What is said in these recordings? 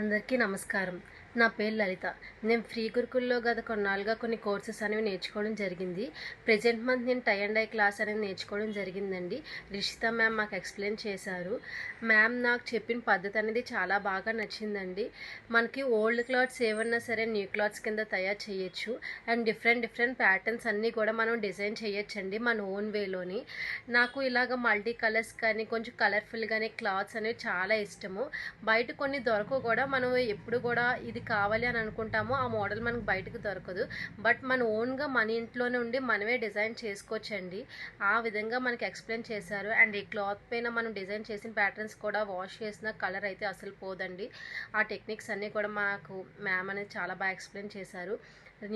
అందరికీ నమస్కారం. నా పేరు లలిత. నేను ఫ్రీ గురుకుల్లో గత కొన్నాళ్ళుగా కొన్ని కోర్సెస్ అనేవి నేర్చుకోవడం జరిగింది. ప్రజెంట్ మంత్ నేను టై అండ్ ఐ క్లాస్ అనేది నేర్చుకోవడం జరిగిందండి. రిషిత మ్యామ్ మాకు ఎక్స్ప్లెయిన్ చేశారు. మ్యామ్ నాకు చెప్పిన పద్ధతి అనేది చాలా బాగా నచ్చిందండి. మనకి ఓల్డ్ క్లాత్స్ ఏమన్నా సరే న్యూ క్లాత్స్ కింద తయారు చేయొచ్చు. అండ్ డిఫరెంట్ డిఫరెంట్ ప్యాటర్న్స్ అన్నీ కూడా మనం డిజైన్ చేయొచ్చండి మన ఓన్ వేలోని. నాకు ఇలాగ మల్టీ కలర్స్ కానీ కొంచెం కలర్ఫుల్ కానీ క్లాత్స్ అనేవి చాలా ఇష్టము. బయట కొన్ని దొరకవు కూడా. మనం ఎప్పుడు కూడా ఇది కావాలి అని అనుకుంటామో ఆ మోడల్ మనకు బయటకు దొరకదు. బట్ మన ఓన్గా మన ఇంట్లోనే ఉండి మనమే డిజైన్ చేసుకోవచ్చండి. ఆ విధంగా మనకి ఎక్స్ప్లెయిన్ చేశారు. అండ్ ఈ క్లాత్ పైన మనం డిజైన్ చేసిన ప్యాటర్న్స్ కూడా వాష్ చేసిన కలర్ అయితే అసలు పోదండి. ఆ టెక్నిక్స్ అన్నీ కూడా మాకు మ్యామ్ అనేది చాలా బాగా ఎక్స్ప్లెయిన్ చేశారు.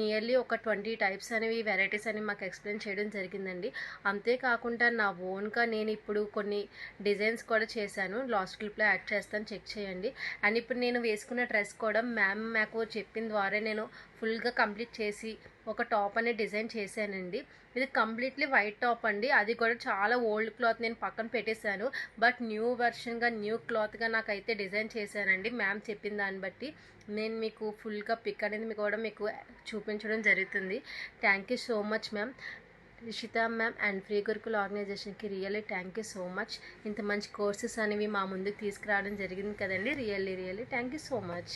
నియర్లీ ఒక ట్వంటీ టైప్స్ అనేవి వెరైటీస్ అనేవి మాకు ఎక్స్ప్లెయిన్ చేయడం జరిగిందండి. అంతేకాకుండా నా ఓన్గా నేను ఇప్పుడు కొన్ని డిజైన్స్ కూడా చేశాను. లాస్ట్ క్లిప్లో యాడ్ చేస్తాను చెక్ చేయండి. అండ్ ఇప్పుడు నేను వేసుకున్న డ్రెస్ కూడా మ్యామ్ మాకు చెప్పిన ద్వారా నేను ఫుల్గా కంప్లీట్ చేసి ఒక టాప్ అనేది డిజైన్ చేశానండి. ఇది కంప్లీట్లీ వైట్ టాప్ అండి. అది కూడా చాలా ఓల్డ్ క్లాత్ నేను పక్కన పెట్టేశాను. బట్ న్యూ వెర్షన్గా న్యూ క్లాత్గా నాకైతే డిజైన్ చేశానండి. మ్యామ్ చెప్పిన దాన్ని బట్టి నేను మీకు ఫుల్గా పిక్ అనేది మీకు కూడా మీకు చూపించడం జరుగుతుంది. Thank you so much ma'am. Rishitha ma'am and free Gurukul ఆర్గనైజేషన్కి really thank you so much. ఇంత మంచి కోర్సెస్ అనేవి మా ముందుకు తీసుకురావడం జరిగింది కదండి. Really really thank you so much.